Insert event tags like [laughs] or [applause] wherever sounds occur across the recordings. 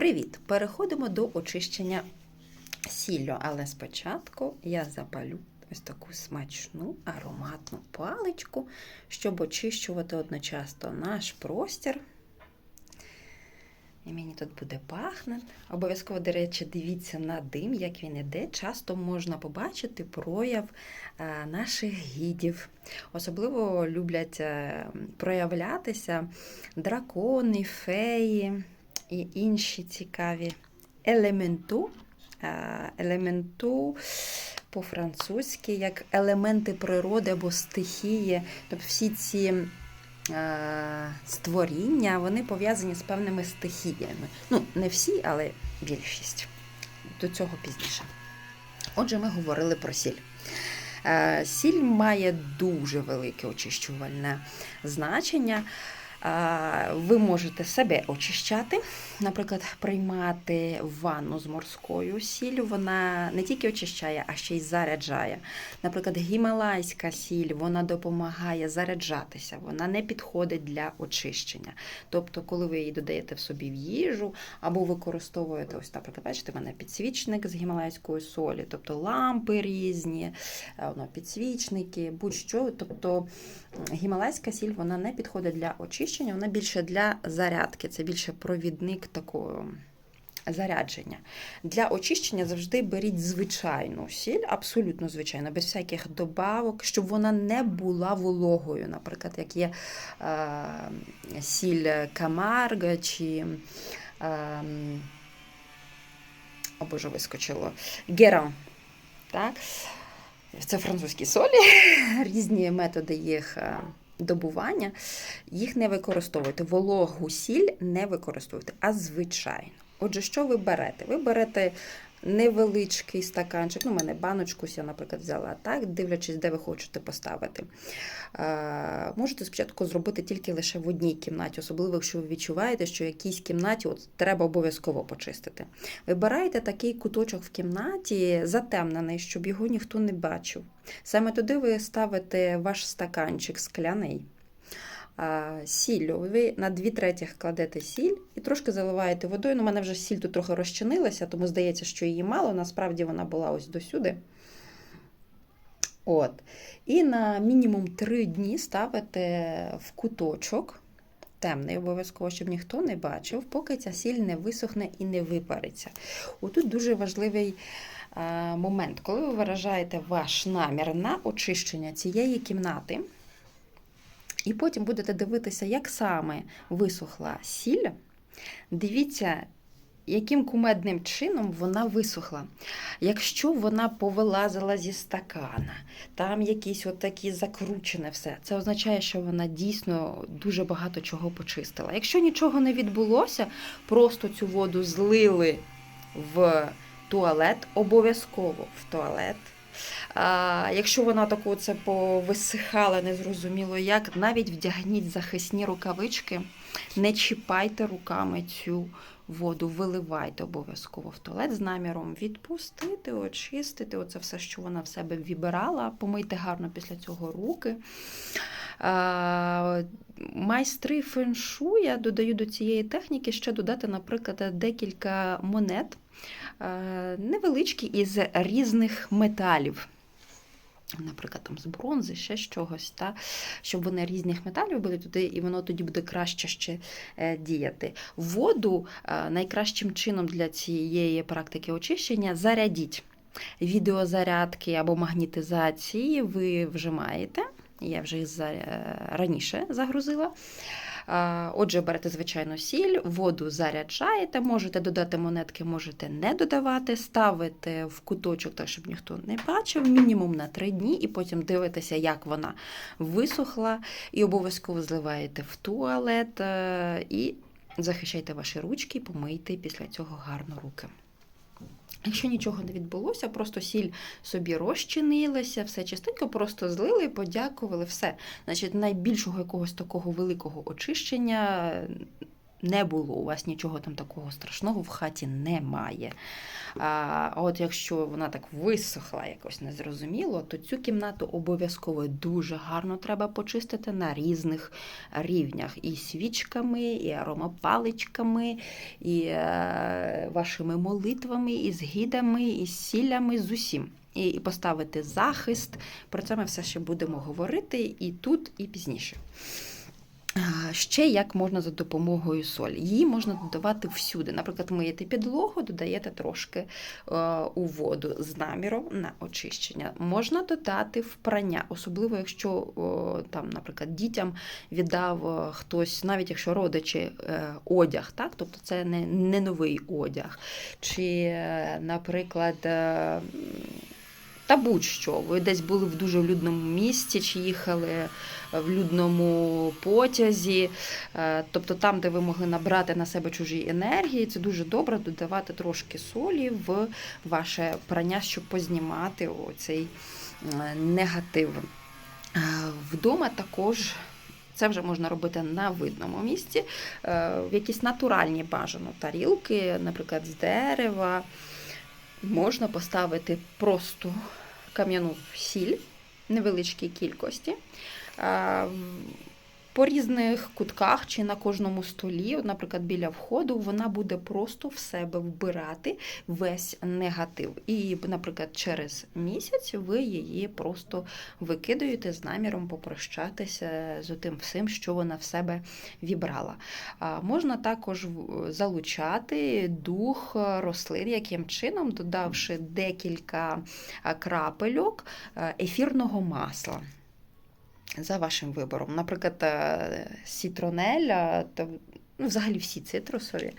Привіт! Переходимо до очищення сіллю, але спочатку я запалю ось таку смачну ароматну паличку, щоб очищувати одночасно наш простір. І мені тут буде пахнути. Обов'язково, до речі, дивіться на дим, як він іде. Часто можна побачити прояв е, наших гідів. Особливо люблять е, проявлятися дракони, феї і інші цікаві елементу. Е, Елементу по-французьки, як елементи природи або стихії. Тобто всі ці е, створіння вони пов'язані з певними стихіями. Ну, не всі, але більшість. До цього пізніше. Отже, ми говорили про сіль. Е, Сіль має дуже велике очищувальне значення. Ви можете себе очищати, наприклад, приймати ванну з морською сіллю. Вона не тільки очищає, а ще й заряджає. Наприклад, гімалайська сіль вона допомагає заряджатися, вона не підходить для очищення. Тобто, коли ви її додаєте в собі в їжу, або використовуєте ось, наприклад, бачите, в мене підсвічник з гімалайської солі, тобто лампи різні, е, підсвічники, будь-що. Тобто гімалайська сіль вона не підходить для очищення, вона більше для зарядки, це більше провідник такого. Зарядження. Для очищення завжди беріть звичайну сіль, абсолютно звичайну, без всяких добавок, щоб вона не була вологою. Наприклад, як є е, сіль Камарга чи. Е, о Боже, вискочило. Геран. Так? Це французькі солі, [laughs] різні методи їх е, добування. Їх не використовуйте. Вологу сіль не використовуйте, а звичайно. Отже, що ви берете? Ви берете невеличкий стаканчик, ну, у мене баночку я, наприклад, взяла так, дивлячись, де ви хочете поставити. Е, можете спочатку зробити тільки лише в одній кімнаті, особливо, якщо ви відчуваєте, що в якійсь кімнаті от, треба обов'язково почистити. Вибираєте такий куточок в кімнаті, затемнений, щоб його ніхто не бачив. Саме туди ви ставите ваш стаканчик скляний сіллю. Ви на 2 третіх кладете сіль і трошки заливаєте водою. Ну, У мене вже сіль тут трохи розчинилася, тому здається, що її мало. Насправді вона була ось досюди. От. І на мінімум 3 дні ставите в куточок. Темний, обов'язково, щоб ніхто не бачив, поки ця сіль не висохне і не випариться. Отут дуже важливий момент, коли ви виражаєте ваш намір на очищення цієї кімнати. І потім будете дивитися, як саме висохла сіль. Дивіться, яким кумедним чином вона висохла. Якщо вона повилазила зі стакана, там якісь отакі закручене все, це означає, що вона дійсно дуже багато чого почистила. Якщо нічого не відбулося, просто цю воду злили в туалет, обов'язково в туалет. Якщо вона таку це повисихала, незрозуміло як, навіть вдягніть захисні рукавички, не чіпайте руками цю воду, виливайте обов'язково в туалет з наміром відпустити, очистити. Оце все, що вона в себе вібирала, помийте гарно після цього руки. Майстри феншу я додаю до цієї техніки ще додати, наприклад, декілька монет. Невеличкі із різних металів. Наприклад, там з бронзи, ще з чогось, та? щоб вони різних металів були туди, і воно тоді буде краще ще е, діяти. Воду найкращим чином для цієї практики очищення зарядіть. Відеозарядки або магнітизації ви вже маєте. Я вже раніше загрузила. Отже, берете звичайну сіль, воду заряджаєте, можете додати монетки, можете не додавати, ставите в куточок, так, щоб ніхто не бачив, мінімум на 3 дні, і потім дивитеся, як вона висохла, і обов'язково зливаєте в туалет е, і захищайте ваші ручки, помийте після цього гарно руки. Якщо нічого не відбулося, просто сіль собі розчинилася, все чистенько, просто злили, подякували, все. Значить, найбільшого якогось такого великого очищення не було, у вас нічого там такого страшного в хаті немає. А от якщо вона так висохла, якось незрозуміло, то цю кімнату обов'язково дуже гарно треба почистити на різних рівнях. І свічками, і аромапаличками, і е, вашими молитвами, і з гідами, і з сіллями, з усім. І поставити захист. Про це ми все ще будемо говорити і тут, і пізніше. Ще як можна за допомогою солі. Її можна додавати всюди. Наприклад, миєте підлогу, додаєте трошки е, у воду з наміром на очищення. Можна додати в прання, особливо якщо там, наприклад, дітям віддав е, хтось, навіть якщо родичі е, одяг, так? тобто це не, новий одяг. Чи, наприклад, та будь-що. Ви десь були в дуже людному місті, чи їхали в людному потязі, Е, тобто там, де ви могли набрати на себе чужі енергії, це дуже добре додавати трошки солі в ваше прання, щоб познімати оцей е, негатив. Е, Вдома також. Це вже можна робити на видному місці, е, в якісь натуральні бажано тарілки, наприклад, з дерева. Можна поставити просто кам'яну сіль невеличкій кількості. По різних кутках чи на кожному столі, наприклад, біля входу, вона буде просто в себе вбирати весь негатив. І, наприклад, через місяць ви її просто викидаєте з наміром попрощатися з тим всім, що вона в себе вібрала. Можна також залучати дух рослин, яким чином, додавши декілька крапельок ефірного масла. За вашим вибором. Наприклад, е, сітронель, ну, взагалі всі цитрусові,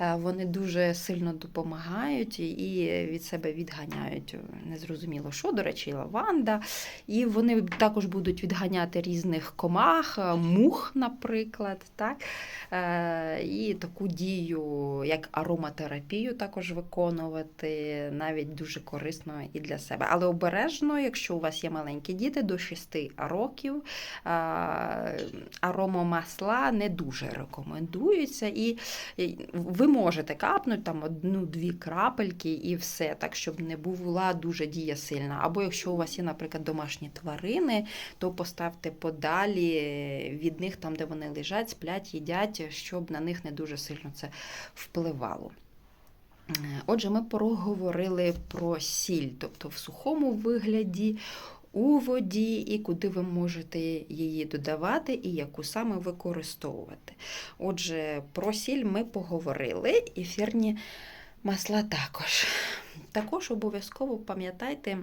е, вони дуже сильно допомагають і від себе відганяють незрозуміло що, до речі, лаванда. І вони також будуть відганяти різних комах, е, мух, наприклад. Так? Е, І таку дію, як ароматерапію, також виконувати навіть дуже корисно і для себе. Але обережно, якщо у вас є маленькі діти до 6 років, аромамасла не дуже рекомендуються. І і ви можете капнути там одну-дві крапельки і все, так, щоб не була дуже дія сильна. Або якщо у вас є, наприклад, домашні тварини, то поставте подалі від них, там, де вони лежать, сплять, їдять, щоб на них не дуже сильно це впливало. Е, Отже, ми проговорили про сіль, тобто в сухому вигляді, у воді, і куди ви можете її додавати, і яку саме використовувати. Отже, про сіль ми поговорили, ефірні масла також. Також обов'язково пам'ятайте,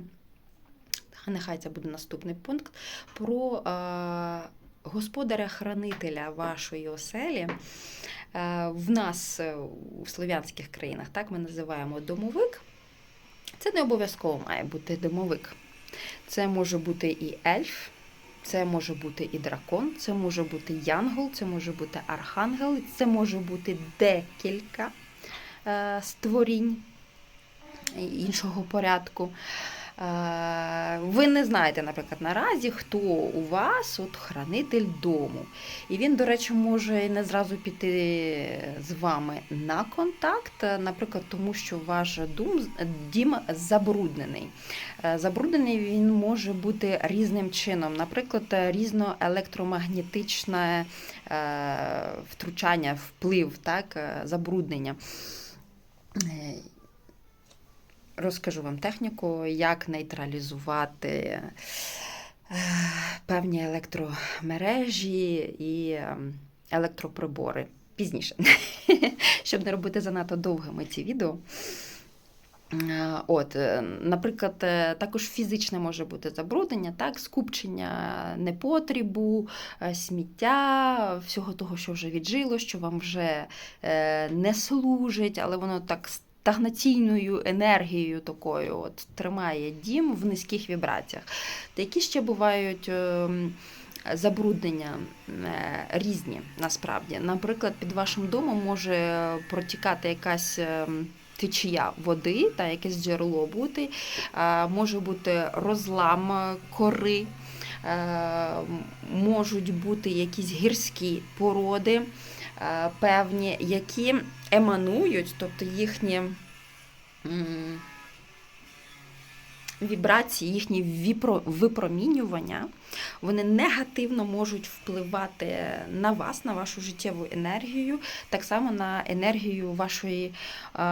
нехай це буде наступний пункт, про е, господаря-хранителя вашої оселі. Е, В нас е, у слов'янських країнах так ми називаємо домовик. Це не обов'язково має бути домовик. Це може бути і ельф, це може бути і дракон, це може бути янгол, це може бути архангел, це може бути декілька е, створінь іншого порядку. Е, Ви не знаєте, наприклад, наразі, хто у вас от хранитель дому. І він, до речі, може не зразу піти з вами на контакт, е, наприклад, тому що ваш дум, дім забруднений. Е, Забруднений він може бути різним чином, наприклад, різноелектромагнетичне втручання, вплив, так, забруднення. Розкажу вам техніку, як нейтралізувати е, певні електромережі і ем, електроприбори пізніше, [laughs] щоб не робити занадто довгими ці відео. Е, От, е, наприклад, також фізичне може бути забруднення, так, скупчення непотрібу, сміття, всього того, що вже віджило, що вам вже не служить, але воно так стагнаційною енергією такою от, тримає дім в низьких вібраціях. Та які ще бувають. ем, Забруднення е, різні насправді. Наприклад, під вашим домом може протікати якась ем, течія води та якесь джерело бути, може бути розлам е, кори, можуть бути якісь гірські породи. е, певні, які еманують, тобто їхні. Вібрації, їхні випромінювання, вони негативно можуть впливати на вас, на вашу життєву енергію, так само на енергію вашої е,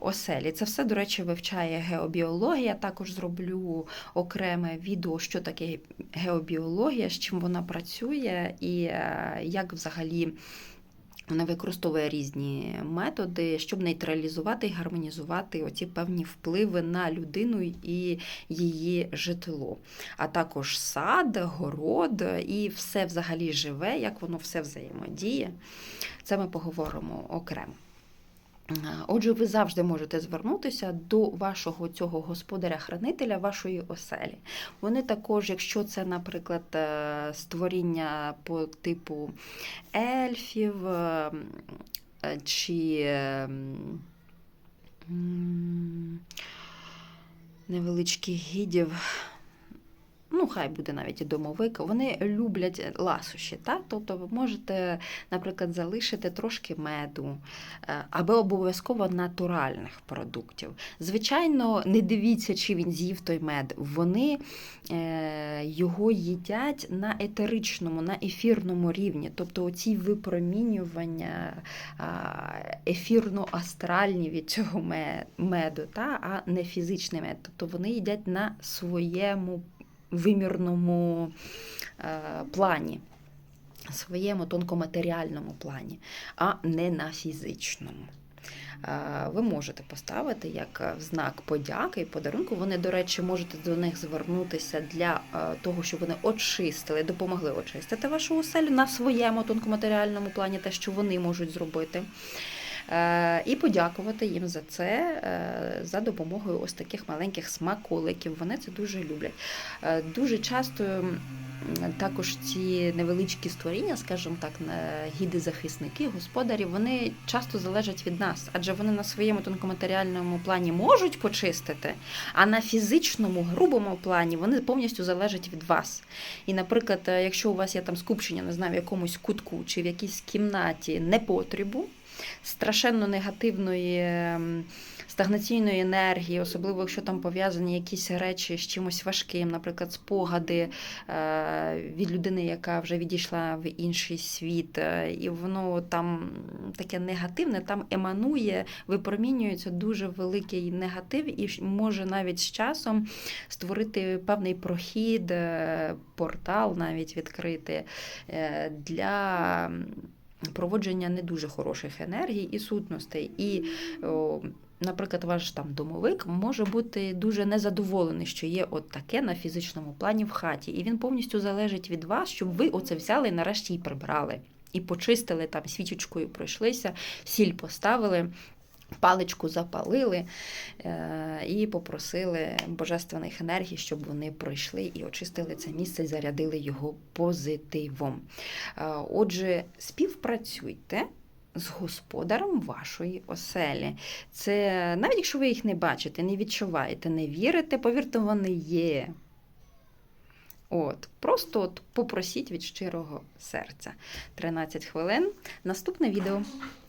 оселі. Це все, до речі, вивчає геобіологія. Також зроблю окреме відео, що таке геобіологія, з чим вона працює і е, як взагалі. Вона використовує різні методи, щоб нейтралізувати і гармонізувати оці певні впливи на людину і її житло. А також сад, город і все взагалі живе, як воно все взаємодіє. Це ми поговоримо окремо. Отже, ви завжди можете звернутися до вашого цього господаря-хранителя, вашої оселі. Вони також, якщо це, наприклад, е, створіння по типу ельфів е, чи е, невеличких гідів. Ну, хай буде навіть і домовик, вони люблять ласощі. Так? Тобто ви можете, наприклад, залишити трошки меду е, або обов'язково натуральних продуктів. Звичайно, не дивіться, чи він з'їв той мед. Вони е, його їдять на етеричному, на ефірному рівні. Тобто оці випромінювання ефірно-астральні від цього меду, та? а не фізичний мед. Тобто вони їдять на своєму вимірному е, плані, своєму тонкоматеріальному плані, а не на фізичному. Е, Ви можете поставити як знак подяки і подарунку. Вони, до речі, можете до них звернутися для е, того, щоб вони очистили, допомогли очистити вашу оселю на своєму тонкоматеріальному плані, те, що вони можуть зробити. Е, І подякувати їм за це, е, за допомогою ось таких маленьких смаколиків. Вони це дуже люблять. Е, Дуже часто також ці невеличкі створіння, скажімо так, гіди-захисники, господарі, вони часто залежать від нас, адже вони на своєму тонкоматеріальному плані можуть почистити, а на фізичному, грубому плані вони повністю залежать від вас. І, наприклад, якщо у вас є там скупчення, не знаю, в якомусь кутку чи в якійсь кімнаті непотрібу, страшенно негативної ем, стагнаційної енергії, особливо якщо там пов'язані якісь речі з чимось важким, наприклад, спогади е, від людини, яка вже відійшла в інший світ, е, і воно там таке негативне, там еманує, випромінюється дуже великий негатив, і може навіть з часом створити певний прохід, е, портал навіть відкрити для проводження не дуже хороших енергій і сутностей. І, о, наприклад, ваш там домовик може бути дуже незадоволений, що є от таке на фізичному плані в хаті. І він повністю залежить від вас, щоб ви оце взяли і нарешті і прибрали. І почистили там свічечкою, пройшлися, сіль поставили. Паличку запалили е, і попросили божественних енергій, щоб вони пройшли і очистили це місце, зарядили його позитивом. Е, Отже, співпрацюйте з господарем вашої оселі. Це навіть якщо ви їх не бачите, не відчуваєте, не вірите, повірте, вони є. От, просто от попросіть від щирого серця. 13 хвилин. Наступне відео.